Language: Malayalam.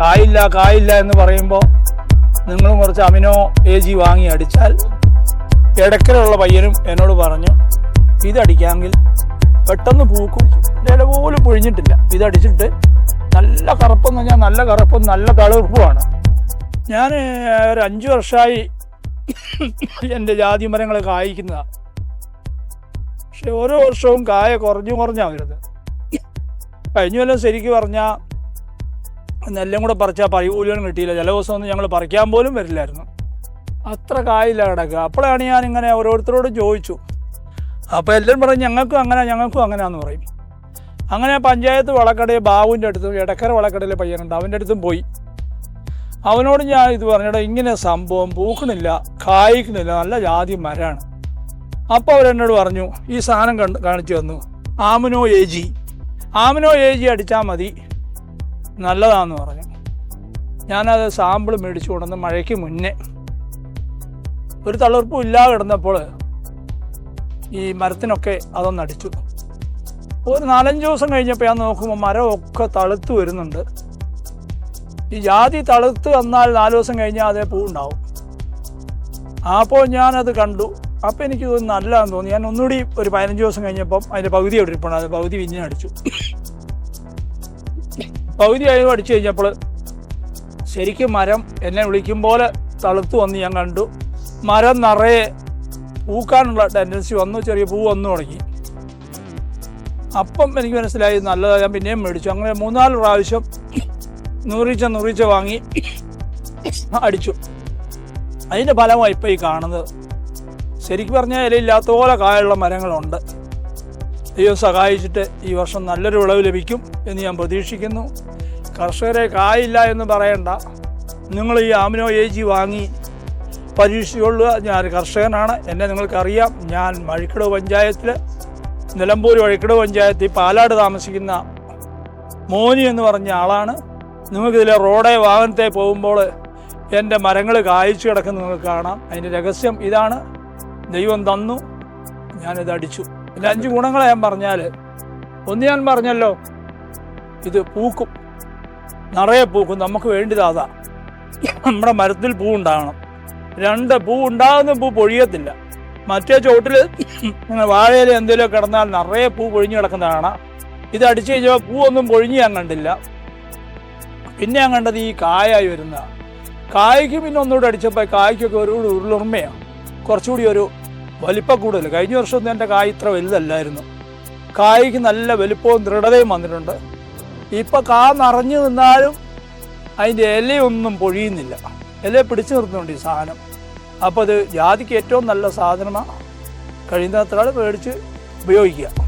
കായില്ല കായില്ല എന്ന് പറയുമ്പോൾ നിങ്ങളും കുറച്ച് അമിനോ എ ജി വാങ്ങി അടിച്ചാൽ ഇടയ്ക്കലുള്ള പയ്യനും എന്നോട് പറഞ്ഞു ഇതടിക്കാമെങ്കിൽ പെട്ടെന്ന് പൂക്കും. ഇല പോലും പൊഴിഞ്ഞിട്ടില്ല. ഇതടിച്ചിട്ട് നല്ല കറുപ്പെന്ന് പറഞ്ഞാൽ നല്ല കറുപ്പും നല്ല തളിർപ്പുമാണ്. ഞാൻ ഒരു അഞ്ച് വർഷമായി എന്റെ ജാതി മരങ്ങൾ കായ്ക്കുന്നതാണ് പക്ഷെ ഓരോ വർഷവും കായ കുറഞ്ഞു കുറഞ്ഞാണ് വരുന്നത്. കഴിഞ്ഞ കൊല്ലം ശരിക്കും പറഞ്ഞാൽ നെല്ലും കൂടെ പറിച്ചാൽ പൈകൂലിയും കിട്ടിയില്ല. ചില ദിവസമൊന്നും ഞങ്ങൾ പറിക്കാൻ പോലും വരില്ലായിരുന്നു. അത്ര കായില്ല കിടക്കുക. അപ്പോഴാണ് ഞാൻ ഇങ്ങനെ ഓരോരുത്തരോട് ചോദിച്ചു. അപ്പോൾ എല്ലാവരും പറയും ഞങ്ങൾക്കും അങ്ങനെ ഞങ്ങൾക്കും അങ്ങനെയാന്ന് പറയും. അങ്ങനെ പഞ്ചായത്ത് വളക്കടയിൽ ബാബുവിന്റെ അടുത്തും ഇടക്കര വളക്കടയിലെ പയ്യനുണ്ട്. അവന്റെ അടുത്തും പോയി. അവനോട് ഞാൻ ഇത് പറഞ്ഞിട്ട് ഇങ്ങനെ സംഭവം പൂക്കണില്ല കായ്ക്കണില്ല നല്ല ജാതി മരമാണ് അപ്പോൾ അവരെന്നോട് പറഞ്ഞു ഈ സാധനം കണ്ട് കാണിച്ചു തന്നു. Amino A G amino A G അടിച്ചാൽ മതി. നല്ലതാന്ന് പറഞ്ഞു. ഞാനത് സാമ്പിൾ മേടിച്ചു കൊണ്ടുവന്ന് മഴയ്ക്ക് മുന്നേ ഒരു തളിർപ്പും ഇല്ലാതെ കിടന്നപ്പോൾ ഈ മരത്തിനൊക്കെ അതൊന്നടിച്ചു ഒരു നാലഞ്ച് ദിവസം കഴിഞ്ഞപ്പോൾ ഞാൻ നോക്കുമ്പോൾ മരമൊക്കെ തളുത്ത് വരുന്നുണ്ട്. ഈ ജാതി തളുത്ത് വന്നാൽ നാല് ദിവസം കഴിഞ്ഞാൽ അതേ പൂവുണ്ടാവും അപ്പോൾ ഞാനത് കണ്ടു. അപ്പോൾ എനിക്ക് തോന്നി നല്ലതാന്ന് തോന്നി. ഞാൻ ഒന്നുകൂടി ഒരു പതിനഞ്ച് ദിവസം കഴിഞ്ഞപ്പം അതിന്റെ പകുതി അവിടെ ഇരിപ്പുണ്ട്. അത് പകുതി വിഞ്ഞിനടിച്ചു പകുതി ആയത് അടിച്ചു കഴിഞ്ഞപ്പോൾ ശരിക്കും മരം എന്നെ വിളിക്കും പോലെ തളുത്തു വന്ന് ഞാൻ കണ്ടു. മരം നിറയെ പൂക്കാനുള്ള ടെൻഡൻസി വന്നു ചെറിയ പൂ വന്നു തുടങ്ങി. അപ്പം എനിക്ക് മനസ്സിലായി നല്ലതാണ് ഞാൻ പിന്നെയും മേടിച്ചു. അങ്ങനെ മൂന്നാൽ പ്രാവശ്യം നൂറിച്ച നൂറിച്ച വാങ്ങി അടിച്ചു. അതിന്റെ ഫലമായി ഇപ്പോൾ ഈ കാണുന്നത്. ശരിക്കും പറഞ്ഞാൽ ഇലയില്ലാത്ത പോലെ കായുള്ള മരങ്ങളുണ്ട്. ദൈവം സഹായിച്ചിട്ട് ഈ വർഷം നല്ലൊരു വിളവ് ലഭിക്കും എന്ന് ഞാൻ പ്രതീക്ഷിക്കുന്നു. കർഷകരെ കായില്ല എന്ന് പറയണ്ട. നിങ്ങൾ ഈ ആമിനോ എ ജി വാങ്ങി പരീക്ഷിച്ചുകൊള്ളുക. ഞാൻ കർഷകനാണ്. എന്നെ നിങ്ങൾക്കറിയാം. ഞാൻ വഴിക്കടവ് പഞ്ചായത്തിൽ നിലമ്പൂർ വഴിക്കട പഞ്ചായത്തിൽ പാലാട് താമസിക്കുന്ന മോനി എന്ന് പറഞ്ഞ ആളാണ്. നിങ്ങൾക്കിതിലെ റോഡെ വാഹനത്തെ പോകുമ്പോൾ എന്റെ മരങ്ങൾ കായ്ച്ചു കിടക്കുന്നത് നിങ്ങൾക്ക് കാണാം. അതിന്റെ രഹസ്യം ഇതാണ്. ദൈവം തന്നു. ഞാനിത് അടിച്ചു. എന്റെ അഞ്ച് ഗുണങ്ങളെ ഞാൻ പറഞ്ഞാൽ ഒന്ന് ഞാൻ പറഞ്ഞല്ലോ ഇത് പൂക്കും. നിറയെ പൂക്കും. നമുക്ക് വേണ്ടിയത് അതാ. നമ്മുടെ മരത്തിൽ പൂ ഉണ്ടാകണം. രണ്ട് പൂ ഉണ്ടാകുന്ന പൂ പൊഴിയത്തില്ല. മറ്റേ ചോട്ടിൽ വാഴയിൽ എന്തെങ്കിലും കിടന്നാൽ നിറയെ പൂ പൊഴിഞ്ഞു കിടക്കുന്ന കാണാം. ഇത് അടിച്ചു കഴിഞ്ഞാൽ പൂ ഒന്നും പൊഴിഞ്ഞ് ഞാൻ കണ്ടില്ല. പിന്നെ ഞാൻ കണ്ടത് ഈ കായായി വരുന്ന കായ്ക്ക് പിന്നെ ഒന്നുകൂടെ അടിച്ചപ്പോൾ കായ്ക്കൊക്കെ ഒരു ഉരുളുർമ്മയാണ് കുറച്ചുകൂടി ഒരു വലിപ്പം കൂടുതൽ കഴിഞ്ഞ വർഷമൊന്നും എന്റെ കായ് ഇത്ര വലുതല്ലായിരുന്നു. കായ്ക്ക് നല്ല വലിപ്പവും ദൃഢതയും വന്നിട്ടുണ്ട്. ഇപ്പം കാ നിറഞ്ഞു നിന്നാലും അതിന്റെ ഇലയൊന്നും പൊഴിയുന്നില്ല. ഇല പിടിച്ചു നിർത്തുന്നുണ്ട് ഈ സാധനം. അപ്പോൾ അത് ജാതിക്ക് ഏറ്റവും നല്ല സാധനമാണ് കഴിയുന്നത്ര മേടിച്ച് ഉപയോഗിക്കുക.